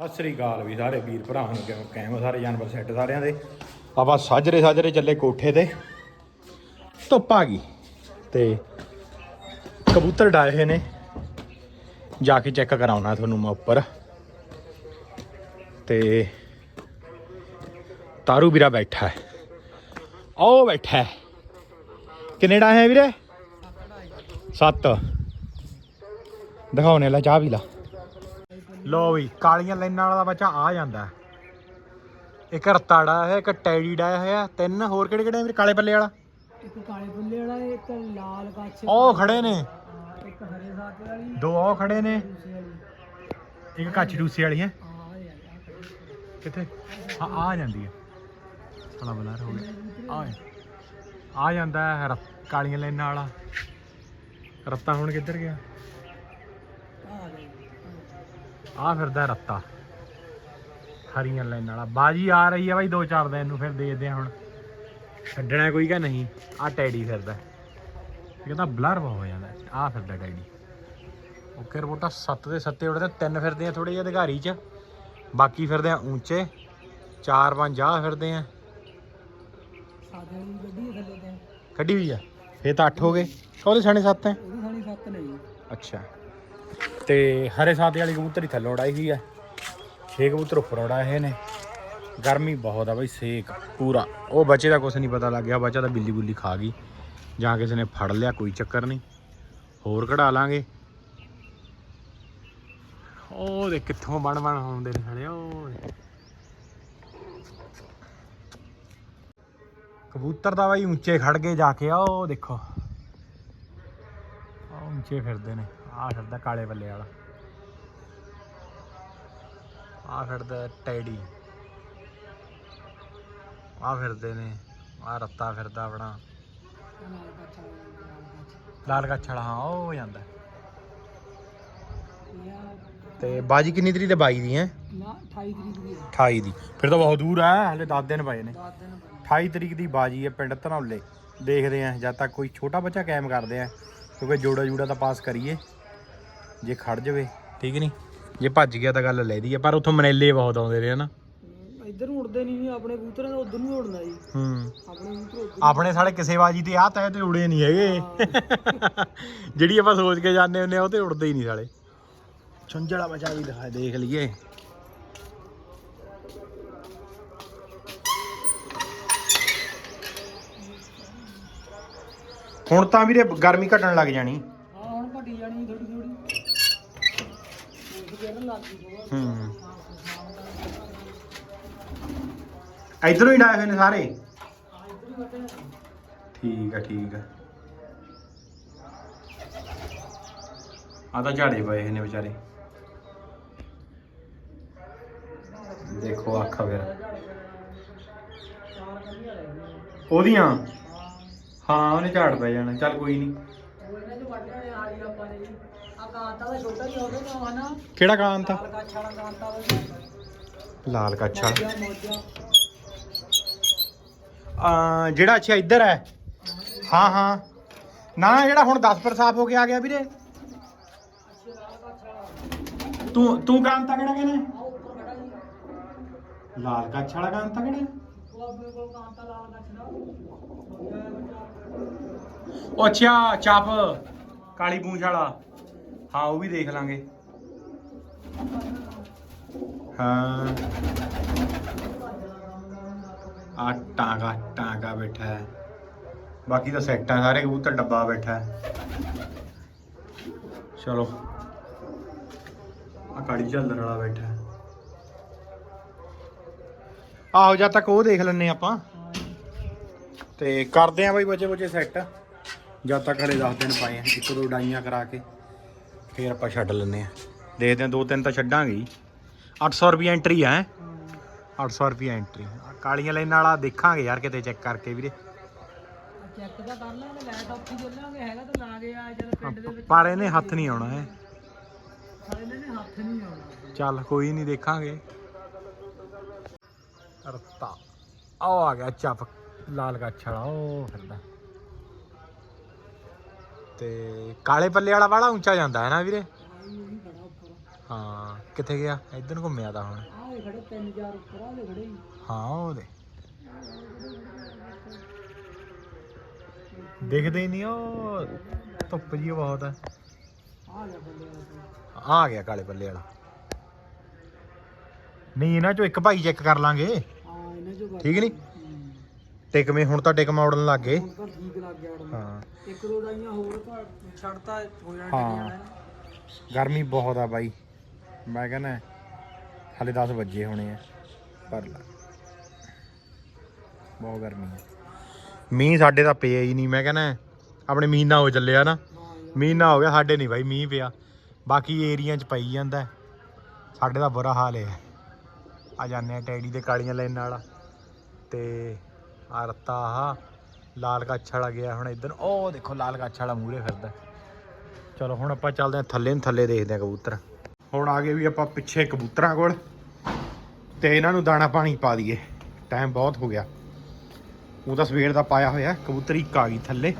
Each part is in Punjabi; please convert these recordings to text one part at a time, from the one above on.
ਸਤਿ ਸ੍ਰੀ ਅਕਾਲ ਵੀ ਸਾਰੇ ਵੀਰ ਭਰਾ ਨੂੰ ਕਿਵੇਂ ਕੈਮ ਸਾਰੇ ਜਾਨਵਰ ਸੈੱਟ ਸਾਰਿਆਂ ਦੇ। ਆਪਾਂ ਸਾਜਰੇ ਸਾਜਰੇ ਚੱਲੇ ਕੋਠੇ ਤੇ। ਧੁੱਪ ਆ ਗਈ ਤੇ ਕਬੂਤਰ ਡਾਏ ਹੋਏ ਨੇ। ਜਾ ਕੇ ਚੈੱਕ ਕਰਾਉਣਾ ਤੁਹਾਨੂੰ ਮੈਂ ਉੱਪਰ। ਤੇ ਤਾਰੂ ਵੀਰਾ ਬੈਠਾ ਹੈ। ਉਹ ਬੈਠਾ ਹੈ। ਕਿੰਨੇ ਡਾ ਹੈ ਵੀਰੇ? ਸੱਤ। ਦਿਖਾਉਣੇ ਲਾ ਚਾਹ ਵੀ ਲਾ। ਲੋ ਵੀ ਕਾਲੀਆਂ ਲਾਈਨਾਂ ਵਾਲਾ ਬੱਚਾ ਆ ਜਾਂਦਾ। ਹੈ। ਇੱਕ ਰਤਾੜਾ ਹੈ ਇੱਕ ਟੈਡੀ ਡਾਇਆ ਹੋਇਆ ਤਿੰਨ ਹੋਰ ਕਿਹੜੇ ਕਿਹੜੇ ਵੀਰੇ ਕਾਲੇ ਪੱਲੇ ਵਾਲਾ? ਇੱਕ ਕਾਲੇ ਬੁੱਲੇ ਵਾਲਾ ਇੱਕ ਲਾਲ ਕੱਛ ਉਹ ਖੜੇ ਨੇ। ਹਾਂ, ਇੱਕ ਹਰੇ ਸਾਤੇ ਵਾਲੀ। ਦੋ ਉਹ ਖੜੇ ਨੇ। ਇੱਕ ਕੱਚ ਡੂਸੀ ਵਾਲੀ ਹੈ। ਕਿੱਥੇ? ਹਾਂ ਆ ਜਾਂਦੀ ਹੈ। ਸਾਲਾ ਬਲਾ ਹੋ ਗਿਆ। ਆ ਆ ਜਾਂਦਾ ਹੈ ਕਾਲੀਆਂ ਲਾਈਨਾਂ ਵਾਲਾ। ਰੱਤਾ ਹੁਣ ਕਿੱਧਰ ਗਿਆ? ਆ ਆ ਫਿਰਦਾ ਰੱਤਾ। ਹਰੀਆਂ ਲਾਈਨਾਂ ਵਾਲਾ। ਬਾਜੀ ਆ ਰਹੀ ਹੈ ਬਾਈ ਦੋ ਚਾਰ ਦਿਨ ਨੂੰ ਫਿਰ ਦੇਖਦੇ ਆ ਹੁਣ। ਛੱਡਣਾ ਕੋਈ ਕਾ ਨਹੀਂ? ਆ ਟੈਡੀ ਫਿਰਦਾ। ਕਹਿੰਦਾ ਬਲਰ ਹੋ ਜਾਂਦਾ। ਆ ਫਿਰਦਾ ਟੈਡੀ। ਓਕੇ ਰਿਪੋਰਟਾ 7 ਦੇ 7 ਉੜਦੇ ਤਿੰਨ ਫਿਰਦੇ ਆ ਥੋੜੇ ਜਿਹੇ ਅਧਿਕਾਰੀ ਚ। ਬਾਕੀ ਫਿਰਦੇ ਆ ਉੱਚੇ ਚਾਰ ਪੰਜ ਆ ਫਿਰਦੇ ਆ। ਕੱਢੀ ਹੋਈ ਆ। ਫੇਰ ਤਾਂ 8 ਹੋ ਗਏ। ਉਹਦੇ ਸਾਣੇ 7 ਹੈ। ਉਹਦੇ ਸਾਣੀ ਸੱਤ ਨੇ ਜੀ। ਅੱਛਾ। ਤੇ ਹਰੇ ਸਾਦੇ ਵਾਲੀ ਕਬੂਤਰ ਹੀ ਥੱਲੋਂ ਉਡਾਈ ਹੋਈ ਹੈ ਛੇ ਕਬੂਤਰ ਉੱਪਰ ਉਡਾਏ ਨੇ। ਗਰਮੀ ਬਹੁਤ ਆ ਬਈ, ਸੇਕ ਪੂਰਾ। ਉਹ ਬੱਚੇ ਦਾ ਕੁਝ ਨਹੀਂ ਪਤਾ ਲੱਗ ਗਿਆ, ਬੱਚਾ ਤਾਂ ਬਿੱਲੀ ਬੁੱਲੀ ਖਾ ਗਈ। ਜਾਂ ਕਿਸੇ ਨੇ ਫੜ ਲਿਆ, ਕੋਈ ਚੱਕਰ ਨਹੀਂ। ਹੋਰ ਕਢਾ ਲਾਂਗੇ। ਉਹ ਦੇ ਕਿੱਥੋਂ ਬਣ ਬਣ ਆਉਂਦੇ ਨੇ ਸਾਲੇ ਉਹ ਕਬੂਤਰ ਦਾ ਬਾਈ ਉੱਚੇ ਖੜ ਗਏ ਜਾ ਕੇ ਆ ਉਹ ਦੇਖੋ। ਉਹ ਉੱਚੇ ਫਿਰਦੇ ਨੇ। ਆ ਫਿਰਦਾ ਕਾਲੇ ਬੱਲੇ ਵਾਲਾ। ਆ ਫਿਰਦਾ ਟੈਡੀ। ਆ ਫਿਰਦੇ ਨੇ ਆ ਰੱਤਾ ਫਿਰਦਾ ਆਪਣਾ। ਲਾਲ ਕੱਛ ਵਾਲਾ ਲਾਲ ਕੱਛ ਲਾਲ ਕੱਛ ਵਾਲਾ ਹਾਂ ਉਹ ਜਾਂਦਾ। ਆ ਤੇ ਬਾਜੀ ਕਿੰਨੀ ਤਰੀਕ ਤੇ 22 ਦੀ ਹੈ? ਨਾ 28 ਤਰੀਕ ਦੀ 28 ਦੀ। ਫਿਰ ਤਾਂ ਬਹੁਤ ਦੂਰ ਹੈ ਹਲੇ 10 ਦਿਨ ਪਏ ਨੇ। 10 ਦਿਨ ਬਣੇ 28 ਤਰੀਕ ਦੀ ਬਾਜੀ ਹੈ ਪਿੰਡ ਧਨੌਲੇ। ਦੇਖਦੇ ਆ ਜਦ ਤੱਕ ਕੋਈ ਛੋਟਾ ਬੱਚਾ ਕਾਇਮ ਕਰਦੇ ਆ ਕਿਉਂਕਿ ਜੋੜਾ ਜੂੜਾ ਤਾਂ ਪਾਸ ਕਰੀਏ। ਜੇ ਖੜ ਜਾਵੇ ਠੀਕ ਨਹੀਂ? ਜੇ ਭੱਜ ਗਿਆ ਤਾਂ ਗੱਲ ਲੈਦੀ ਆ ਪਰ ਉੱਥੋਂ ਮਨੇਲੇ ਬਹੁਤ ਆਉਂਦੇ ਰਹੇ ਨਾ ਹਮ, ਇੱਧਰ ਨੂੰ ਉੜਦੇ ਨਹੀਂ ਆਪਣੇ ਕਬੂਤਰਾਂ ਦਾ ਉਧਰ ਨੂੰ ਉੜਨਾ ਜੀ। ਹੂੰ। ਆਪਣੇ ਕਬੂਤਰ ਉੱਧਰ ਆਪਣੇ ਸਾਲੇ ਕਿਸੇ ਬਾਜੀ ਤੇ ਆ ਤੈ ਤੇ ਉੜੇ ਨਹੀਂ ਹੈਗੇ। ਜਿਹੜੀ ਆਪਾਂ ਸੋਚ ਕੇ ਜਾਂਦੇ ਹੁੰਦੇ ਆ ਉਹ ਤੇ ਉੜਦੇ ਹੀ ਨਹੀਂ ਸਾਲੇ। ਛੁੰਝਲਾ ਬਚਾ ਵੀ ਦਿਖਾ ਦੇਖ ਲਈਏ। ਹੁਣ ਤਾਂ ਵੀਰੇ ਗਰਮੀ ਘਟਣ ਲੱਗ ਜਾਣੀ ਹਾਂ ਹੁਣ ਘਟੀ ਜਾਣੀ ਥੋੜੀ ਥੋੜੀ ਉਹ ਕਿਹੜਾ ਲੱਗ ਗਈ ਬਹੁਤ ਹੂੰ। ਇਧਰੋਂ ਹੀ ਡਾਏ ਹੋਏ ਨੇ ਸਾਰੇ? ਠੀਕ ਆ ਠੀਕ ਆ। ਆ ਤਾਂ ਝਾੜੇ ਪਏ ਨੇ ਵਿਚਾਰੇ। ਦੇਖੋ ਅੱਖ ਫਿਰ। ਚਾਰ ਉਹਦੀਆਂ? ਹਾਂ ਹਾਂ ਉਹਨੇ ਝਾੜ ਪੈ ਜਾਣਾ। ਚੱਲ ਕੋਈ ਨਹੀਂ ਉਹ ਇਹਨਾਂ ਚ ਵੱਢ ਜਾਣੇ ਆ ਜੀ ਆਪਾਂ ਨੇ ਜੀ ਆ ਕਾਂਤਾ ਦਾ ਛੋਟਾ ਜਿਹਾ ਉਹਦੇ ਨਾਲ ਹਨਾ ਕਿਹੜਾ ਕਾਂ ਤਾਂ ਲਾਲ ਕੱਛ ਵਾਲਾ ਕਾਂਤਾ ਵਾ ਲਾਲ ਕੱਛਾ ਮੋਜਾ ਮੋਜਾ। ਆ ਜਿਹੜਾ ਅੱਛਾ ਇੱਧਰ ਹੈ। ਹਾਂ ਹਾਂ। ਨਾ ਜਿਹੜਾ ਹੁਣ 10 ਪਰ ਸਾਫ਼ ਹੋ ਕੇ ਆ ਗਿਆ ਵੀਰੇ। ਤੂੰ ਤੂੰ ਕਾਂ ਤਾਂ ਕਿਹੜਾ ਕਹਿੰਦਾ? ਲਾਲ ਕੱਛ ਵਾਲਾ ਕਾਂ ਤਾਂ ਕਿਹੜਾ? ਉਹ ਆਪਣੇ ਕੋਲ ਕਾਂਤਾ ਲਾਲ ਕੱਛ ਦਾ ਮੋਜਾ ਹੈ ਬੱਚਾ ਉਹ ਅੱਛਾ ਚੱਪ ਕਾਲੀ ਪੂੰਛ ਵਾਲਾ। ਹਾਂ, ਉਹ ਵੀ ਦੇਖ ਲਾਂਗੇ। ਹਾਂ। ਆ ਟਾਂਗਾ ਟਾਂਗਾ ਬੈਠਾ ਹੈ। ਬਾਕੀ ਤਾਂ ਸੈਕਟਾਂ ਸਾਰੇ ਕਬੂਤਰ ਡੱਬਾ ਬੈਠਾ ਹੈ। ਚਲੋ। ਆ ਕਾਲੀ ਝੱਲਣ ਵਾਲਾ ਬੈਠਾ ਹੈ। ਆਹੋ, ਜਦ ਤੱਕ ਉਹ ਦੇਖ ਲੈਣੇ ਆਪਾਂ। ਤੇ ਕਰਦੇ ਆ ਬਈ ਬੱਚੇ ਬੱਚੇ ਸੈੱਟ। ਜਦ ਤੱਕ ਹਲੇ 10 ਦਿਨ ਪਏ ਆ, ਇੱਕ ਦੋ ਡਾਈਆਂ ਕਰਾ ਕੇ। ਫੇਰ ਆਪਾਂ ਛੱਡ ਲੈਨੇ ਆ ਦੇਖਦੇ ਆ ਦੋ ਤਿੰਨ ਤਾਂ ਛੱਡਾਂਗੇ ਹੀ। 800 ਰੁਪਏ ਐਂਟਰੀ ਹਾਂ? 800 ਰੁਪਏ ਐਂਟਰੀ ਕਾਲੀਆਂ ਲਾਈਨਾਂ ਵਾਲਾ ਦੇਖਾਂਗੇ ਯਾਰ ਕਿਤੇ ਚੈੱਕ ਕਰਕੇ ਵੀਰੇ। ਚੈੱਕ ਤਾਂ ਕਰ ਲਾਂਗੇ ਲਾਈਟ ਔਖੀ ਚੱਲਾਂਗੇ ਹੈਗਾ ਤਾਂ ਲਾ ਗਿਆ ਜਦ ਪਿੰਡ ਦੇ ਵਿੱਚ ਪਰ ਇਹਨੇ ਹੱਥ ਨਹੀਂ ਆਉਣਾ ਹੈ? ਸਾਰੇ ਨੇ ਹੱਥ ਨਹੀਂ ਆਉਣਾ। ਚੱਲ ਕੋਈ ਨਹੀਂ ਦੇਖਾਂਗੇ। ਰਤਾ ਆਹ ਆ ਗਿਆ ਚੱਪ ਲਾਲ ਗੱਛ ਵਾਲਾ ਉਹ ਫਿਰਦਾ। ਤੇ ਕਾਲੇ ਪੱਲੇ ਵਾਲਾ ਵਾਲਾ ਉੱਚਾ ਜਾਂਦਾ ਹੈ ਨਾ ਵੀਰੇ? ਹਾਂ ਕਿੱਥੇ ਗਿਆ? ਇੱਧਰ ਨੂੰ ਘੁੰਮਿਆ ਤਾਂ ਹੁਣ। ਆਹ ਇਹ ਖੜੇ 3000 ਉੱਪਰ ਆ ਖੜੇ ਹੀ। ਉਹਦੇ ਦਿਖਦੇ ਹੀ ਨਹੀਂ ਉਹ ਧੁੱਪ ਜੀ ਬਹੁਤ। ਹੈ ਆ ਗਿਆ ਕਾਲੇ ਪੱਲੇ ਵਾਲਾ। ਨਹੀਂ ਇਹਨਾਂ ਚੋਂ ਇੱਕ ਭਾਈ ਚੈੱਕ ਕਰ ਲਾਂਗੇ। ਠੀਕ ਨਹੀਂ। ਟਿਕਵੇਂ ਹੁਣ ਤਾਂ ਟਿਕ ਮੋੜਨ ਲੱਗ ਗਏ? ਹੁਣ ਤਾਂ ਠੀਕ ਲੱਗ ਗਿਆ ਉੜਨ ਹਾਂ। ਇੱਕ ਦੋ ਦਾਈਆਂ ਹੋਰ ਤਾਂ ਛੱਡਤਾ ਹੋ ਜਾਣਾ ਹਾਂ। ਟਿਕ ਜਾਣਾ ਗਰਮੀ ਬਹੁਤ ਆ ਬਾਈ। ਮੈਂ ਕਹਿੰਦਾ ਹਾਲੇ 10 ਵਜੇ ਹੋਣੇ ਆ ਪਰ ਲਾ। ਬਹੁਤ ਗਰਮੀ ਹੈ ਮੀਂਹ ਸਾਡੇ ਤਾਂ ਪਿਆ ਹੀ ਨਹੀਂ ਮੈਂ ਕਹਿੰਦਾ ਆਪਣੇ ਮਹੀਨਾ ਹੋ ਚੱਲਿਆ ਨਾ। ਯਾਰ ਮਹੀਨਾ ਹੋ ਗਿਆ ਸਾਡੇ ਨਹੀਂ ਬਾਈ ਮੀਂਹ ਪਿਆ। ਬਾਕੀ ਏਰੀਆ 'ਚ ਪਈ ਜਾਂਦਾ। ਹੈ। ਸਾਡੇ ਦਾ ਬੁਰਾ ਹਾਲ ਹੈ ਆ ਜਾਂਦੇ ਆ ਟੈਡੀ ਦੇ ਕਾਲੀਆਂ ਲਾਈਨ ਨਾਲ ਤੇ ਆ ਰੱਤਾ ਆਹ ਲਾਲ ਕੱਛ ਵਾਲਾ ਗਿਆ ਹੁਣ ਇਧਰ। ਉਹ ਦੇਖੋ, ਲਾਲ ਕੱਛ ਵਾਲਾ ਮੂਰੇ ਫਿਰਦਾ। ਚਲੋ, ਹੁਣ ਆਪਾਂ ਚੱਲਦੇ ਆ ਥੱਲੇ ਨੂੰ, ਥੱਲੇ ਦੇਖਦੇ ਆ ਕਬੂਤਰ। ਹੁਣ ਆ ਗਏ ਵੀ ਆਪਾਂ ਪਿੱਛੇ ਕਬੂਤਰਾਂ ਕੋਲ, ਤੇ ਇਹਨਾਂ ਨੂੰ ਦਾਣਾ ਪਾਣੀ ਪਾ ਦਈਏ। ਟਾਈਮ ਬਹੁਤ ਹੋ ਗਿਆ। ਉਹ ਤਾਂ ਸਵੇਰ ਦਾ ਪਾਇਆ ਹੋਇਆ, ਕਬੂਤਰ ਇੱਕ ਆ ਗਈ ਥੱਲੇ।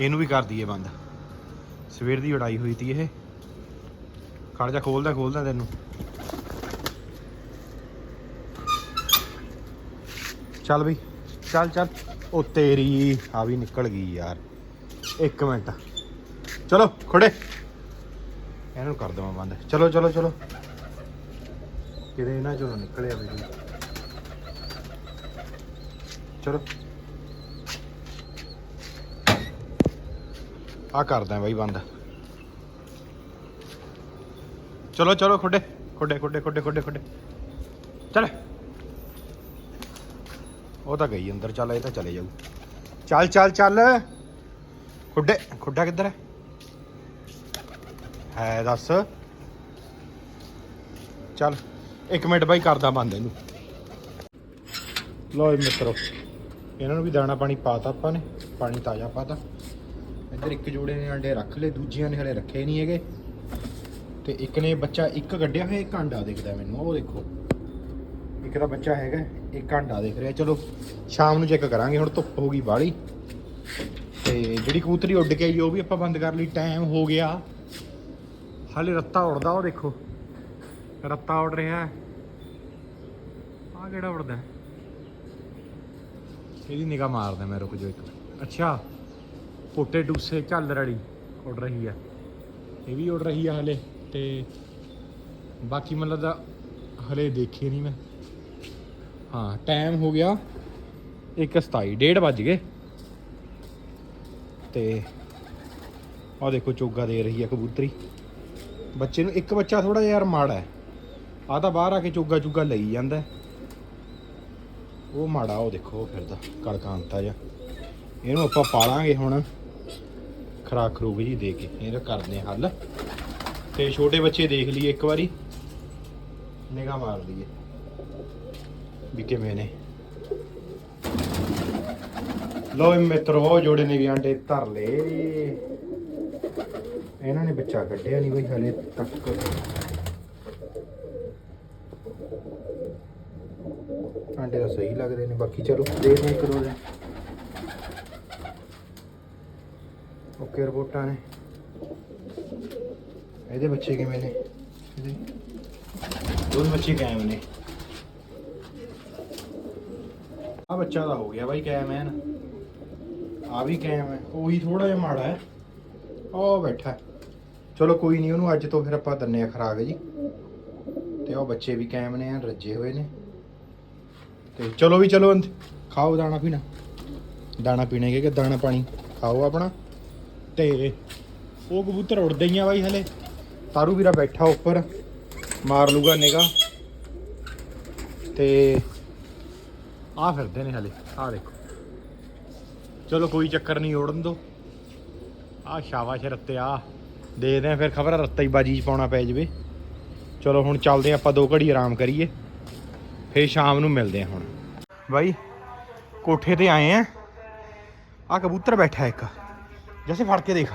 ਇਹਨੂੰ ਵੀ ਕਰ ਦਈਏ ਬੰਦ। ਸਵੇਰ ਦੀ ਉਡਾਈ ਹੋਈ ਤੀ ਇਹ। ਖੜ ਜਾ, ਖੋਲਦਾ ਖੋਲਦਾ ਤੈਨੂੰ। ਚੱਲ ਬਈ। ਚੱਲ ਚੱਲ। ਉਹ ਤੇਰੀ ਆ ਵੀ ਨਿਕਲ ਗਈ ਯਾਰ। ਇੱਕ ਮਿੰਟ। ਚਲੋ, ਖੜੇ। ਇਹਨੂੰ ਕਰ ਦਵਾਂ ਬੰਦ। ਚਲੋ ਚਲੋ ਚਲੋ। ਕਿਤੇ ਇਹਨਾਂ ਚੋਂ ਨਿਕਲਿਆ ਵੀ ਚਲੋ। ਆ ਕਰਦਾ ਬਾਈ ਬੰਦ। ਚਲੋ ਚਲੋ, ਖੁੱਡੇ। ਖੁੱਡੇ ਖੁੱਡੇ ਖੁੱਡੇ ਖੁੱਡੇ ਖੁੱਡੇ। ਚੱਲ। ਉਹ ਤਾਂ ਗਈ ਅੰਦਰ, ਚੱਲ ਇਹ ਤਾਂ ਚਲੇ ਜਾਊ। ਚੱਲ ਚੱਲ ਚੱਲ। ਖੁੱਡੇ, ਖੁੱਡਾ ਕਿੱਧਰ ਹੈ? ਹੈ ਦੱਸ। ਚੱਲ, ਇੱਕ ਮਿੰਟ ਬਾਈ, ਕਰਦਾ ਬੰਦ ਇਹਨੂੰ। ਲੋ ਜੀ ਮਿੱਤਰੋ, ਇਹਨਾਂ ਨੂੰ ਵੀ ਦਾਣਾ ਪਾਣੀ ਪਾਤਾ ਆਪਾਂ ਨੇ, ਪਾਣੀ ਤਾਜ਼ਾ ਪਾਤਾ। ਇੱਧਰ ਇੱਕ ਜੋੜੇ ਨੇ ਅੰਡੇ ਰੱਖ ਲਏ, ਦੂਜਿਆਂ ਨੇ ਹਲੇ ਰੱਖੇ ਨਹੀਂ ਹੈਗੇ। ਤੇ ਇੱਕ ਨੇ ਬੱਚਾ ਇੱਕ ਕੱਢਿਆ ਹੋਇਆ, ਇੱਕ ਅੰਡਾ ਦਿਖਦਾ ਮੈਨੂੰ, ਉਹ ਦੇਖੋ। ਇੱਕ ਦਾ ਬੱਚਾ ਹੈਗਾ। ਇੱਕ ਅੰਡਾ ਦਿਖ ਰਿਹਾ। ਚਲੋ, ਸ਼ਾਮ ਨੂੰ ਚੈੱਕ ਕਰਾਂਗੇ, ਹੁਣ ਧੁੱਪ ਹੋ ਗਈ ਬਾਹਲੀ। ਤੇ ਜਿਹੜੀ ਕਬੂਤਰੀ ਉੱਡ ਕੇ ਆਈ, ਉਹ ਵੀ ਆਪਾਂ ਬੰਦ ਕਰ ਲਈ। ਟਾਈਮ ਹੋ ਗਿਆ। ਹਾਲੇ ਰੱਤਾ ਉੜਦਾ ਉਹ ਦੇਖੋ। ਰੱਤਾ ਉੜ ਰਿਹਾ ਹੈ। ਆ ਕਿਹੜਾ ਉੜਦਾ ਇਹਦੀ ਨਿਗਾਹ ਮਾਰਦਾ ਮੈਂ, ਰੁਕ ਜਾ ਇੱਕ ਅੱਛਾ, ਪੋਟੇ ਡੂਸੇ ਝੱਲ ਰੜੀ ਉੜ ਰਹੀ ਹੈ। ਇਹ ਵੀ ਉੜ ਰਹੀ ਆ ਹਲੇ, ਤੇ ਬਾਕੀ ਮਤਲਬ ਹਲੇ ਦੇਖੇ ਨਹੀਂ ਮੈਂ। ਹਾਂ ਟਾਈਮ ਹੋ ਗਿਆ 1:27 ਡੇਢ ਵੱਜ ਗਏ। ਤੇ ਆ ਦੇਖੋ ਚੋਗਾ ਦੇ ਰਹੀ ਹੈ ਕਬੂਤਰੀ। ਬੱਚੇ ਨੂੰ ਇੱਕ ਬੱਚਾ ਥੋੜਾ ਜਿਹਾ ਯਾਰ ਮਾੜਾ ਹੈ। ਆ ਤਾਂ ਬਾਹਰ ਆ ਕੇ ਚੋਗਾ ਚੁਗਾ ਲਈ ਜਾਂਦਾ ਉਹ ਮਾੜਾ, ਉਹ ਦੇਖੋ ਉਹ ਫਿਰਦਾ ਕੜਕਾਂਤਾ ਜਿਹਾ। ਇਹਨੂੰ ਆਪਾਂ ਪਾਲਾਂਗੇ ਹੁਣ। ਖਰਾਕ ਖਰੂਕ ਜੀ ਦੇ ਕੇ, ਇਹਦਾ ਕਰਦੇ ਹਾਂ ਹੱਲ। ਤੇ ਛੋਟੇ ਬੱਚੇ ਦੇਖ ਲਈਏ ਇੱਕ ਵਾਰੀ। ਨਿਗਾਹ ਮਾਰ ਲਈਏ। ਵੀ ਕਿਵੇਂ ਨੇ? ਲੋ ਮਿੱਤਰੋ, ਜੋੜੇ ਨੇ ਵੀ ਆਂਡੇ ਧਰ ਲਏ। ਇਹਨਾਂ ਨੇ ਬੱਚਾ ਕੱਢਿਆ ਨਹੀਂ ਬਈ, ਹਲੇ ਤੱਕ। ਆਂਡੇ ਤਾਂ ਸਹੀ ਲੱਗਦੇ ਨੇ, ਬਾਕੀ ਚਲੋ ਦੇਖਦੇ ਇੱਕ ਦੋ ਦਿਨ। ਓਕੇ, ਰਿਪੋਰਟਾਂ ਨੇ। ਇਹਦੇ ਬੱਚੇ ਕਿਵੇਂ ਨੇ? ਇਹਦੇ? ਦੋਨ ਬੱਚੇ ਕਾਇਮ ਨੇ। ਆ ਬੱਚਾ ਦਾ ਹੋ ਗਿਆ ਬਾਈ ਕੈਮ ਹੈ ਆ ਵੀ ਕੈਮ ਹੈ ਉਹੀ ਥੋੜਾ ਜਿਹਾ ਮਾੜਾ ਹੈ ਉਹ ਬੈਠਾ ਚਲੋ ਕੋਈ ਨਹੀਂ ਉਹਨੂੰ ਅੱਜ ਤੋਂ ਫਿਰ ਆਪਾਂ ਦੰਨੇ ਆ ਖਰਾਕ ਜੀ। ਤੇ ਉਹ ਬੱਚੇ ਵੀ ਕਾਇਮ ਨੇ ਐਨ, ਰੱਜੇ ਹੋਏ ਨੇ। ਤੇ ਚਲੋ ਵੀ ਚਲੋ ਖਾਓ ਦਾਣਾ ਪੀਣਾ। ਦਾਣਾ ਪੀਣੇ ਕਿ ਦਾਣਾ ਪਾਣੀ? ਖਾਓ ਆਪਣਾ। ਤੇ ਉਹ ਕਬੂਤਰ ਉੜਦੇ ਹੀ ਆ ਬਾਈ ਹਲੇ। ਤਾਰੂ ਵੀਰਾ ਬੈਠਾ ਉੱਪਰ, ਮਾਰ ਲੂਗਾ ਨਿਗਾ ਤੇ ਆ ਫਿਰਦੇ ਨੇ ਹਲੇ ਆ ਦੇਖੋ। ਚਲੋ ਕੋਈ ਚੱਕਰ ਨਹੀਂ, ਉੜਨ ਦੋ। ਆ ਸ਼ਾਬਾਸ਼ ਰੱਤਿਆ ਦੇਖਦੇ ਆ ਫਿਰ ਖਬਰ ਰੱਤਾ ਹੀ ਬਾਜੀ ਚ ਪਾਉਣਾ ਪੈ ਜਵੇ। ਚਲੋ ਹੁਣ ਚੱਲਦੇ ਆ ਆਪਾਂ ਦੋ ਘੜੀ ਆਰਾਮ ਕਰੀਏ। ਫੇਰ ਸ਼ਾਮ ਨੂੰ ਮਿਲਦੇ ਆ ਹੁਣ। ਬਾਈ, ਕੋਠੇ ਤੇ ਆਏ ਆ। ਆ ਕਬੂਤਰ ਬੈਠਾ ਇੱਕ। ਜੈਸੇ ਫੜ ਕੇ ਦੇਖ।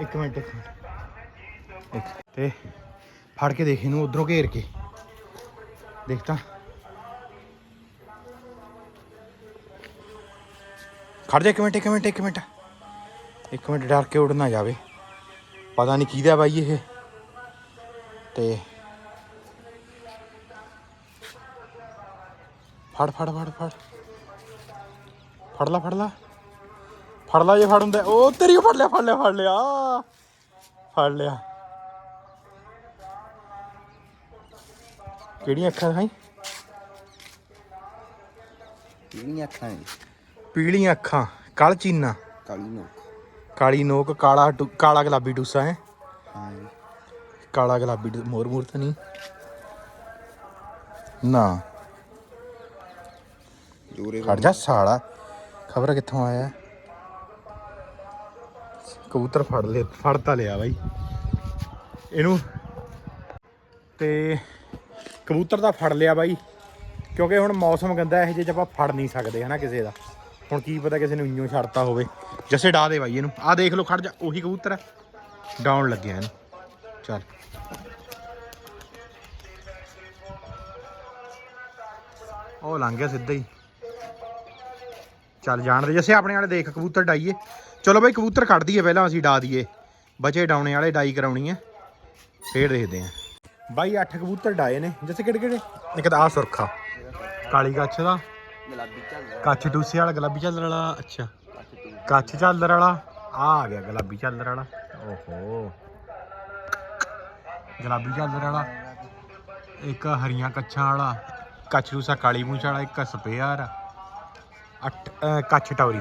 ਇੱਕ ਮਿੰਟ ਇੱਕ ਮਿੰਟ। ਤੇ ਫੜ ਕੇ ਦੇਖ ਇਹਨੂੰ ਉਧਰੋਂ ਘੇਰ ਕੇ। ਦੇਖਤਾ ਖੜ ਜਾ ਇੱਕ ਮਿੰਟ ਇੱਕ ਮਿੰਟ ਇੱਕ ਮਿੰਟ। ਇੱਕ ਮਿੰਟ ਡਰ ਕੇ ਉੱਡ ਨਾ ਜਾਵੇ। ਪਤਾ ਨਹੀਂ ਕਿਹਦਾ ਬਾਈ ਇਹ। ਤੇ ਫੜ ਫੜ ਫੜ ਫੜ। ਫੜ ਲਾ ਫੜ ਲਾ। ਫੜ ਲਾ ਜੇ ਫੜ ਹੁੰਦਾ। ਉਹ ਤੇਰੀ ਫੜ ਲਿਆ ਫੜ ਲਿਆ ਫੜ ਲਿਆ। ਫੜ ਲਿਆ। ਕਿਹੜੀਆਂ ਅੱਖਾਂ ਦਿਖਾਈ? ਕਿਹੜੀਆਂ ਅੱਖਾਂ ਨੇ? ਪੀਲੀਆਂ ਅੱਖਾਂ ਕਾਲ ਚੀਨਾ। ਕਾਲੀ ਨੋਕ। ਕਾਲੀ ਨੋਕ ਕਾਲਾ ਟੂ- ਕਾਲਾ ਗੁਲਾਬੀ ਟੂਸਾ ਹੈ। ਹਾਂ ਜੀ। ਕਾਲਾ ਗੁਲਾਬੀ ਟੂ- ਮੋਰ ਮੂਰ ਤਾਂ ਨਹੀਂ। ਨਾ। ਜੋਰੇ ਖੜ ਜਾ ਸਾਲਾ। ਖਬਰ ਕਿੱਥੋਂ ਆਇਆ? ਕਬੂਤਰ ਫੜ ਲੈ ਫੜ ਤਾਂ ਲਿਆ ਬਾਈ। ਇਹਨੂੰ। ਤੇ ਕਬੂਤਰ ਤਾਂ ਫੜ ਲਿਆ ਬਾਈ। ਕਿਉਂਕਿ ਹੁਣ ਮੌਸਮ ਗੰਦਾ ਇਹੋ ਜਿਹੇ ਚ ਆਪਾਂ ਫੜ ਨਹੀਂ ਸਕਦੇ ਹਨਾ ਕਿਸੇ ਦਾ। ਹੁਣ ਕੀ ਪਤਾ ਕਿਸੇ ਨੂੰ ਇੰਨੋਂ ਛੱਡਤਾ ਹੋਵੇ। ਜੱਸੇ ਡਾ ਦੇ ਬਾਈ ਇਹਨੂੰ। ਆਹ ਦੇਖ ਲਓ, ਖੜ ਜਾ। ਉਹੀ ਕਬੂਤਰ ਹੈ ਡਾਉਣ ਲੱਗਿਆ ਇਹਨੂੰ। ਚੱਲ। ਉਹ ਲੰਘ ਗਿਆ ਸਿੱਧਾ ਹੀ। ਚੱਲ ਜਾਣ ਦੇ। ਜੱਸੇ, ਆਪਣੇ ਵਾਲੇ ਦੇਖ, ਕਬੂਤਰ ਡਾਈਏ। ਚਲੋ ਬਾਈ, ਕਬੂਤਰ ਕੱਢ ਦਈਏ ਪਹਿਲਾਂ, ਅਸੀਂ ਡਾ ਦਈਏ। ਬਚੇ ਡਾਉਣੇ ਵਾਲੇ, ਡਾਈ ਕਰਾਉਣੀ ਹੈ ਫੇਰ ਦੇਖਦੇ ਆਂ। ਬਾਈ 8 ਕਬੂਤਰ ਡਾਏ ਨੇ। ਜੱਸੇ ਕਿਹੜੇ ਕਿਹੜੇ ਇੱਕ ਤਾਂ ਆ ਸੁਰਖਾ। ਕਾਲੀ ਗੱਛ ਦਾ। ਗੁਲਾਬੀ ਝੱਲ ਕੱਛ ਟੂਸੇ ਵਾਲਾ ਗੁਲਾਬੀ ਝੱਲਰ ਵਾਲਾ? ਅੱਛਾ। ਕੱਛ ਝੱਲਰ ਵਾਲਾ। ਆ ਆ ਗਿਆ ਗੁਲਾਬੀ ਝੱਲਰ ਵਾਲਾ। ਓਹੋ। ਗੁਲਾਬੀ ਝੱਲਰ ਵਾਲਾ। ਇੱਕ ਹਰੀਆਂ ਕੱਛਾਂ ਵਾਲਾ ਕੱਛ ਟੂਸਾ ਕਾਲੀ ਮੂੰਛ ਵਾਲਾ ਇੱਕ ਸਪੇਅਰ ਅੱਠ ਅਹ ਕੱਛ ਟੌਰੀ।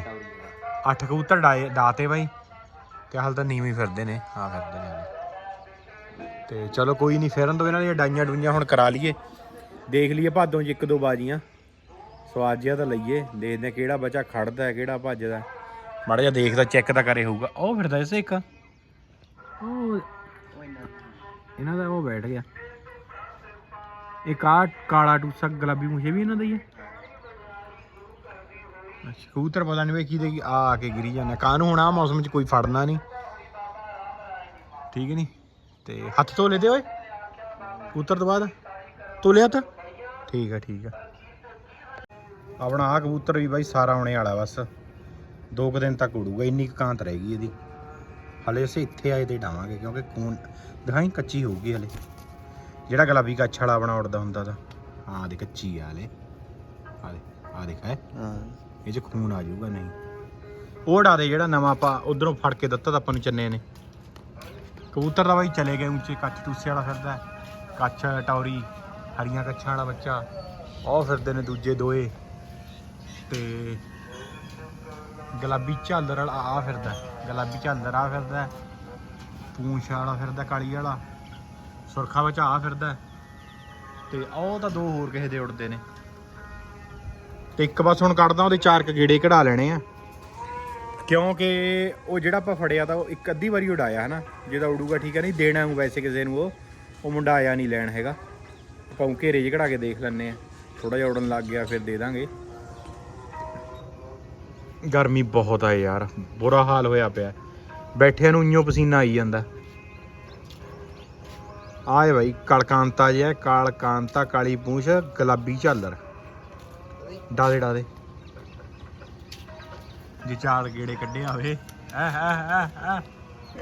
ਅੱਠ ਕਬੂਤਰ ਡਾਏ ਡਾਤੇ ਬਾਈ। ਤੇ ਹਾਲ ਤਾਂ ਨੀਵੇਂ ਹੀ ਫਿਰਦੇ ਨੇ। ਹਾਂ ਫਿਰਦੇ ਨੇ ਹਾਲੇ। ਤੇ ਚਲੋ ਕੋਈ ਨਹੀਂ ਫਿਰਨ ਤੋਂ ਇਹਨਾਂ ਦੀਆਂ ਡਾਈਆਂ ਡੂਈਆਂ ਹੁਣ ਕਰਾ ਲਈਏ। ਦੇਖ ਲਈਏ ਭਾਦੋਂ 'ਚ ਇੱਕ ਦੋ ਬਾਜੀਆਂ। ਜਿਹਾ ਤਾਂ ਲਈਏ ਦੇਖਦੇ ਕਿਹੜਾ ਬੱਚਾ ਖੜਦਾ ਹੈ ਕਿਹੜਾ ਭੱਜਦਾ ਮਾੜਾ ਜਿਹਾ ਦੇਖਦਾ ਚੈੱਕ ਤਾਂ ਕਰੇ ਹੋਊਗਾ। ਉਹ ਫਿਰਦਾ ਇਸੇ ਇੱਕ। ਉਹ ਇਹਨਾਂ ਦਾ ਉਹ ਬੈਠ ਗਿਆ। ਇੱਕ ਆ ਕਾਲਾ ਟੂਸਾ ਗੁਲਾਬੀ ਮੁਛੇ ਵੀ ਇਹਨਾਂ ਦਾ ਹੀ ਹੈ ਅੱਛਾ ਕਬੂਤਰ ਪਤਾ ਨਹੀਂ ਵੇ ਕੀ ਦੇ ਆ ਆ ਕੇ ਗਿਰੀ ਜਾਂਦਾ। ਕਾਹਨੂੰ ਹੁਣ ਆ ਮੌਸਮ 'ਚ ਕੋਈ ਫੜਨਾ ਨਹੀਂ ਠੀਕ ਨਹੀਂ ਤੇ ਹੱਥ ਧੋ ਲੈਦੇ ਓਏ। ਕਬੂਤਰ ਤੋਂ ਬਾਅਦ। ਧੋ ਲਿਆ ਤਾਂ ਠੀਕ ਹੈ ਠੀਕ ਹੈ ਆਪਣਾ ਆ ਕਬੂਤਰ ਵੀ ਬਾਈ ਸਾਰਾ ਆਉਣੇ ਵਾਲਾ ਬਸ। ਦੋ ਕੁ ਦਿਨ ਤੱਕ ਉੜੂਗਾ ਇੰਨੀ ਕਾਂਤ ਰਹਿ ਗਈ ਇਹਦੀ। ਹਲੇ ਅਸੀਂ ਇੱਥੇ ਆਏ ਤੇ ਡਾਵਾਂਗੇ ਕਿਉਂਕਿ ਖੂਨ ਦਿਖਾਈ ਕੱਚੀ ਹੋਊਗੀ ਹਲੇ। ਜਿਹੜਾ ਗੁਲਾਬੀ ਕੱਛ ਵਾਲਾ ਆਪਣਾ ਉੜਦਾ ਹੁੰਦਾ ਤਾਂ ਹਾਂ ਦੇ ਕੱਚੀ ਆ ਹਲੇ। ਦੇ ਆ ਦੇਖ ਹੈ। ਹਾਂ। ਇਹ ਚ ਖੂਨ ਆ ਜਾਊਗਾ ਨਹੀਂ। ਉਹ ਡਾ ਦੇ ਜਿਹੜਾ ਨਵਾਂ ਆਪਾਂ ਉਧਰੋਂ ਫੜ ਕੇ ਦਿੱਤਾ ਤਾਂ ਆਪਾਂ ਨੂੰ ਚੰਨੇ ਨੇ। ਕਬੂਤਰ ਦਾ ਬਾਈ ਚਲੇ ਗਏ ਉੱਚੇ ਕੱਚ ਟੂਸੇ ਵਾਲਾ ਫਿਰਦਾ। ਕੱਛ ਟੌਰੀ ਹਰੀਆਂ ਕੱਛਾਂ ਵਾਲਾ ਬੱਚਾ। ਉਹ ਫਿਰਦੇ ਨੇ ਦੂਜੇ ਦੋਏ। ਤੇ ਗੁਲਾਬੀ ਝਾਲਰ ਵਾਲਾ ਆ ਫਿਰਦਾ ਗੁਲਾਬੀ ਝਾਲਰ ਆ ਫਿਰਦਾ ਪੂੰਛ ਵਾਲਾ ਫਿਰਦਾ ਕਾਲੀ ਵਾਲਾ, ਸੁਰਖਾ ਵਿੱਚ ਆ ਫਿਰਦਾ ਹੈ। ਤੇ ਉਹ ਤਾਂ ਦੋ ਹੋਰ ਕਿਸੇ ਦੇ ਉੜਦੇ ਨੇ। ਤੇ ਇੱਕ ਬਸ ਹੁਣ ਕੱਢਦਾ, ਉਹਦੇ ਚਾਰ ਕ ਗੇੜੇ ਕਢਾ ਲੈਣੇ ਆ। ਕਿਉਂਕਿ ਉਹ ਜਿਹੜਾ ਆਪਾਂ ਫੜਿਆ ਤਾਂ ਉਹ ਇੱਕ ਅੱਧੀ ਵਾਰੀ ਉਡਾਇਆ, ਹਨਾ? ਜਿਹਦਾ ਉਡੂਗਾ ਠੀਕ ਹੈ ਨਹੀਂ ਦੇਣਾ ਹੂੰ ਵੈਸੇ ਕਿਸੇ ਨੂੰ ਉਹ ਉਹ ਮੁੰਡਾ ਆਇਆ ਨਹੀਂ ਲੈਣ ਹੈਗਾ। ਆਪਾਂ ਘੇਰੇ 'ਚ ਕਢਾ ਕੇ ਦੇਖ ਲੈਣੇ ਆ। ਥੋੜਾ ਜਿਹਾ ਉਡਣ ਲੱਗ ਗਿਆ, ਫਿਰ ਦੇ ਦਾਂਗੇ। ਗਰਮੀ ਬਹੁਤ ਆ ਯਾਰ, ਬੁਰਾ ਹਾਲ ਹੋਇਆ ਪਿਆ। ਬੈਠਿਆਂ ਨੂੰ ਇੰਨੋ ਪਸੀਨਾ ਆਈ ਜਾਂਦਾ। ਆਏ ਭਾਈ ਕਲਕਾਂਤਾ ਜਿਹਾ ਕਾਲਕਾਂਤਾ ਕਾਲੀ ਪੂੰਛ, ਗੁਲਾਬੀ ਝਾਲਰ। ਡਾਦੇ ਡਾਦੇ ਜੇ ਚਾਰ ਗੇੜੇ ਕੱਢਿਆ ਹੋਵੇ ਐ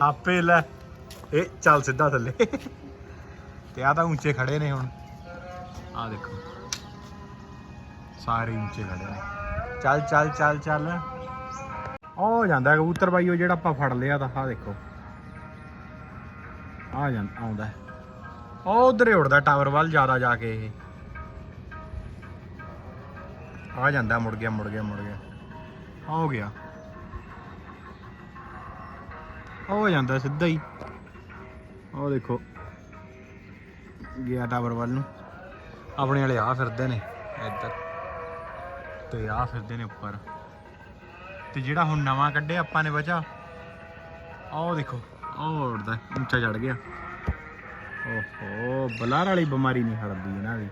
ਆਪੇ ਲੈ। ਇਹ ਚੱਲ ਸਿੱਧਾ ਥੱਲੇ। ਤੇ ਆ ਤਾਂ ਉੱਚੇ ਖੜੇ ਨੇ ਹੁਣ। ਆ ਦੇਖੋ। ਸਾਰੇ ਉੱਚੇ ਖੜੇ ਨੇ। ਚੱਲ ਚੱਲ ਚੱਲ ਚੱਲ। ਉਹ ਜਾਂਦਾ ਕਬੂਤਰ ਬਾਈ, ਉਹ ਜਿਹੜਾ ਆਪਾਂ ਫੜ ਲਿਆ ਤਾਂ, ਆਹ ਦੇਖੋ। ਆ ਜਾਂਦਾ, ਆਉਂਦਾ ਉਹ ਉਧਰੇ ਉੜਦਾ ਟਾਵਰ ਵੱਲ ਜ਼ਿਆਦਾ ਜਾ ਕੇ ਇਹ। ਆ ਜਾਂਦਾ, ਮੁੜ ਗਿਆ ਮੁੜ ਗਿਆ ਮੁੜ ਗਿਆ। ਆ ਹੋ ਗਿਆ। ਹੋ ਜਾਂਦਾ ਸਿੱਧਾ ਹੀ। ਉਹ ਦੇਖੋ। ਗਿਆ ਟਾਵਰ ਵੱਲ ਨੂੰ। ਆਪਣੇ ਵਾਲੇ ਆ ਫਿਰਦੇ ਨੇ, ਇੱਧਰ। ਤੇ ਆ ਫਿਰਦੇ ਨੇ ਉੱਪਰ। ਤੇ ਜਿਹੜਾ ਹੁਣ ਨਵਾਂ ਕੱਢਿਆ ਆਪਾਂ ਨੇ ਬਚਾ, ਆਹ ਦੇਖੋ ਉਹ ਉੜਦਾ, ਉੱਚਾ ਚੜ ਗਿਆ। ਓਹੋ, ਬਲਾਰ ਵਾਲੀ ਬਿਮਾਰੀ ਨਹੀਂ ਹਟਦੀ ਇਹਨਾਂ ਦੀ।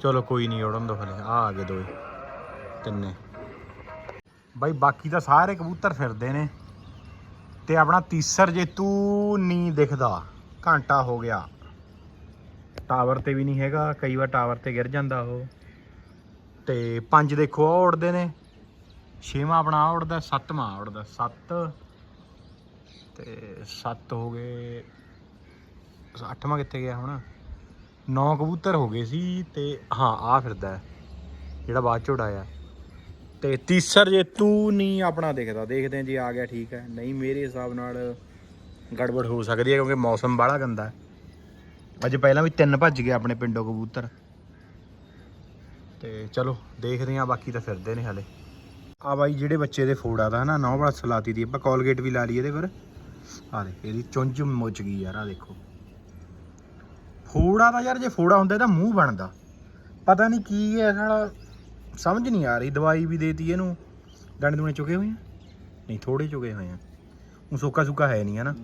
ਚਲੋ ਕੋਈ ਨਹੀਂ, ਉੜਨ ਦੋ ਹਲੇ, ਆ ਆ ਗਏ ਦੋਏ, ਤਿੰਨੇ। ਬਾਈ, ਬਾਕੀ ਤਾਂ ਸਾਰੇ ਕਬੂਤਰ ਫਿਰਦੇ ਨੇ। ਤੇ ਆਪਣਾ ਤੀਸਰ ਜੇਤੂ ਨਹੀਂ ਦਿਖਦਾ, ਘੰਟਾ ਹੋ ਗਿਆ। ਟਾਵਰ ਤੇ ਵੀ ਨਹੀਂ ਹੈਗਾ, ਕਈ ਵਾਰ ਟਾਵਰ ਤੇ ਗਿਰ ਜਾਂਦਾ ਉਹ। ਤੇ ਪੰਜ ਦੇਖੋ ਆ ਉੜਦੇ ਨੇ। ਛੇਵਾਂ ਆਪਣਾ ਆ ਉੜਦਾ, ਸੱਤਵਾਂ ਆ ਉੜਦਾ, ਸੱਤ। ਤੇ ਸੱਤ ਹੋ ਗਏ, ਅੱਠਵਾਂ ਕਿੱਥੇ ਗਿਆ ਹੁਣ? ਨੌ ਕਬੂਤਰ ਹੋ ਗਏ ਸੀ ਤੇ ਹਾਂ ਆ ਫਿਰਦਾ ਜਿਹੜਾ ਬਾਅਦ ਚ ਉਡਾਇਆ। ਤੇ ਤੀਸਰ ਜੇ ਤੂੰ ਨਹੀਂ ਆਪਣਾ ਦੇਖਦਾ, ਦੇਖਦੇ ਹਾਂ ਜੇ ਆ ਗਿਆ ਠੀਕ ਹੈ। ਨਹੀਂ, ਮੇਰੇ ਹਿਸਾਬ ਨਾਲ ਗੜਬੜ ਹੋ ਸਕਦੀ ਹੈ ਕਿਉਂਕਿ ਮੌਸਮ ਬਾਹਲਾ ਗੰਦਾ ਹੈ। ਅੱਜ ਪਹਿਲਾਂ ਵੀ ਤਿੰਨ ਭੱਜ ਗਏ ਆਪਣੇ ਪਿੰਡੋਂ ਕਬੂਤਰ। ਤੇ ਚਲੋ ਦੇਖਦੇ ਹਾਂ ਬਾਕੀ ਤਾਂ ਫਿਰਦੇ ਨੇ ਹਲੇ। ਆ ਬਾਈ ਜਿਹੜੇ ਬੱਚੇ ਦੇ ਫੋੜਾ ਦਾ ਨਾ ਨੌ ਬੜਾ ਸਲਾਤੀ ਦੀ ਆਪਾਂ ਕੋਲਗੇਟ ਵੀ ਲਾ ਲਈ ਇਹਦੇ ਪਰ। ਆ ਦੇ ਇਹਦੀ ਚੁੰਝ ਮੁੱਚ ਗਈ ਯਾਰ ਆ ਦੇਖੋ। ਫੋੜਾ ਦਾ ਯਾਰ ਜੇ ਫੋੜਾ ਹੁੰਦਾ ਇਹਦਾ ਮੂੰਹ ਬਣਦਾ। ਪਤਾ ਨਹੀਂ ਕੀ ਹੈ ਸਾਲਾ ਸਮਝ ਨਹੀਂ ਆ ਰਹੀ ਦਵਾਈ ਵੀ ਦੇਤੀ ਇਹਨੂੰ। ਦੰਦ ਦੂਣੇ ਚੁਕੇ ਹੋਏ ਆ? ਨਹੀਂ ਥੋੜੇ ਚੁਕੇ ਹੋਏ ਆ। ਉਹ ਸੁੱਕਾ ਸੁੱਕਾ ਹੈ ਨਹੀਂ ਹਨਾ।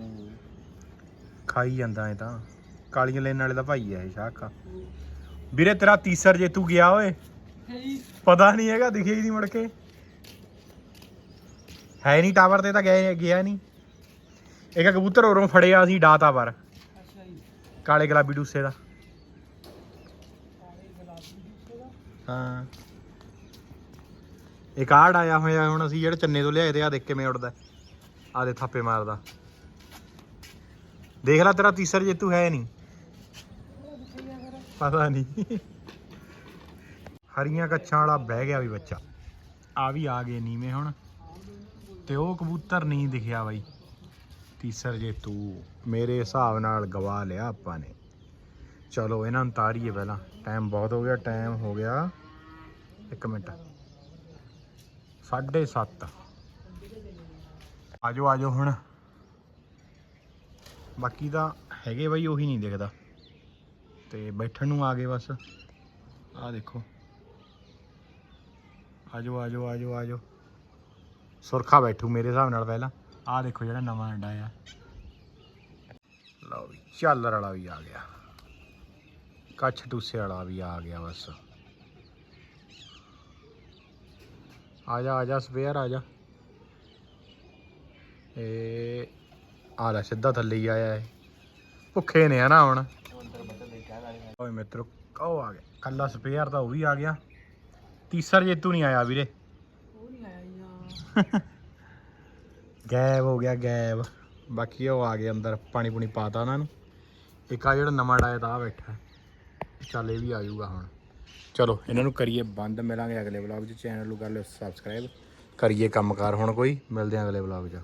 ਖਾਈ ਜਾਂਦਾ ਇਹ ਤਾਂ। ਕਾਲੀਆਂ ਲੈਣ ਵਾਲੇ ਦਾ ਭਾਈ ਹੈ ਇਹ ਸ਼ਾਖਾ ਵੀਰੇ ਤੇਰਾ ਤੀਸਰ ਜੇ ਤੂੰ ਗਿਆ ਓਏ। ਪਤਾ ਨਹੀਂ ਹੈਗਾ ਦਿਖਿਆ ਹੀ ਨਹੀਂ ਮੁੜ ਕੇ। ਹੈ ਨਹੀਂ ਟਾਵਰ ਤੇ ਤਾਂ ਗਿਆ ਗਿਆ ਨਹੀਂ। ਇੱਕ ਕਬੂਤਰ ਹੋਰੋਂ ਫੜਿਆ ਸੀ ਡਾਤਾ ਪਰ। ਅੱਛਾ ਜੀ। ਕਾਲੇ ਗੁਲਾਬੀ ਡੂਸੇ ਦਾ। ਹਾਂ। ਇੱਕ ਆੜ ਆਇਆ ਹੋਇਆ ਹੁਣ ਅਸੀਂ ਜਿਹੜੇ ਚੰਨੇ ਤੋਂ ਲਿਆਏ ਤੇ ਆ ਦੇਖ ਕਿਵੇਂ ਉੱਡਦਾ। ਆ ਦੇ ਥਾਪੇ ਮਾਰਦਾ। ਦੇਖ ਲੈ ਤੇਰਾ ਤੀਸਰ ਜੇਤੂ ਹੈ ਨਹੀਂ। ਪਤਾ ਨਹੀਂ ਹਰੀਆਂ ਕੱਛਾਂ ਵਾਲਾ ਬਹਿ ਗਿਆ ਵੀ ਬੱਚਾ। ਆ ਵੀ ਆ ਗਏ ਨੀਵੇਂ ਹੁਣ। ਤੇ ਉਹ ਕਬੂਤਰ ਨਹੀਂ ਦਿਖਿਆ ਬਾਈ। ਤੀਸਰ ਜੇ ਤੂੰ ਮੇਰੇ ਹਿਸਾਬ ਨਾਲ ਗਵਾ ਲਿਆ ਆਪਾਂ ਨੇ। ਚਲੋ, ਇਹਨਾਂ ਨੂੰ ਤਾਰੀਏ ਪਹਿਲਾਂ। ਟਾਈਮ ਬਹੁਤ ਹੋ ਗਿਆ ਟਾਈਮ ਹੋ ਗਿਆ। 1 ਮਿੰਟ। 7:30 ਆਜੋ ਆਜੋ ਹੁਣ। ਬਾਕੀ ਤਾਂ ਹੈਗੇ ਬਾਈ, ਉਹੀ ਨਹੀਂ ਦਿਖਦਾ। ਤੇ ਬੈਠਣ ਨੂੰ ਆ ਗਏ ਬਸ। ਆਹ ਦੇਖੋ। ਆਜੋ ਆਜੋ ਆਜੋ ਆਜੋ। ਸੁਰਖਾ ਬੈਠੂ ਮੇਰੇ ਹਿਸਾਬ ਨਾਲ ਪਹਿਲਾਂ। ਆਹ ਦੇਖੋ ਜਿਹੜਾ ਨਵਾਂ ਅੰਡਾ ਆ। ਲਓ ਵੀ, ਝਾਲਰ ਵਾਲਾ ਵੀ ਆ ਗਿਆ। ਕੱਛ ਟੂਸੇ ਵਾਲਾ ਵੀ ਆ ਗਿਆ ਬਸ। ਆ ਜਾ ਆ ਜਾ ਸਪੇਅਰ ਆ ਜਾ ਇਹ ਆ ਲੈ, ਸਿੱਧਾ ਥੱਲੇ ਹੀ ਆਇਆ ਇਹ। ਭੁੱਖੇ ਨੇ ਹਨਾ ਹੁਣ। ਓਏ ਮਿੱਤਰੋ ਉਹ ਆ ਗਿਆ। ਕੱਲਾ ਸਪੇਅਰ ਤਾਂ ਉਹ ਵੀ ਆ ਗਿਆ। ਤੀਸਰ ਜੇਤੂ ਨਹੀਂ ਆਇਆ ਵੀਰੇ। ਉਹ ਨਹੀਂ ਆਇਆ ਗਾਇਬ ਹੋ ਗਿਆ ਗਾਇਬ। ਬਾਕੀ ਉਹ ਆ ਗਏ ਅੰਦਰ ਪਾਣੀ ਪੂਣੀ ਪਾਤਾ ਉਹਨਾਂ ਨੂੰ। ਇੱਕ ਆ ਜਿਹੜਾ ਨਵਾਂ ਡਾਇਆ ਤਾਂ ਆ ਬੈਠਾ। ਚੱਲ ਇਹ ਵੀ ਆ ਜਾਊਗਾ ਹੁਣ। ਚਲੋ ਇਹਨਾਂ ਨੂੰ ਕਰੀਏ ਬੰਦ ਮਿਲਾਂਗੇ ਅਗਲੇ ਵਲੌਗ 'ਚ। ਚੈਨਲ ਨੂੰ ਕਰ ਲਿਓ ਸਬਸਕ੍ਰਾਈਬ ਕਰੀਏ ਕੰਮਕਾਰ ਹੁਣ ਕੋਈ। ਮਿਲਦੇ ਆਂ ਅਗਲੇ ਵਲੌਗ 'ਚ।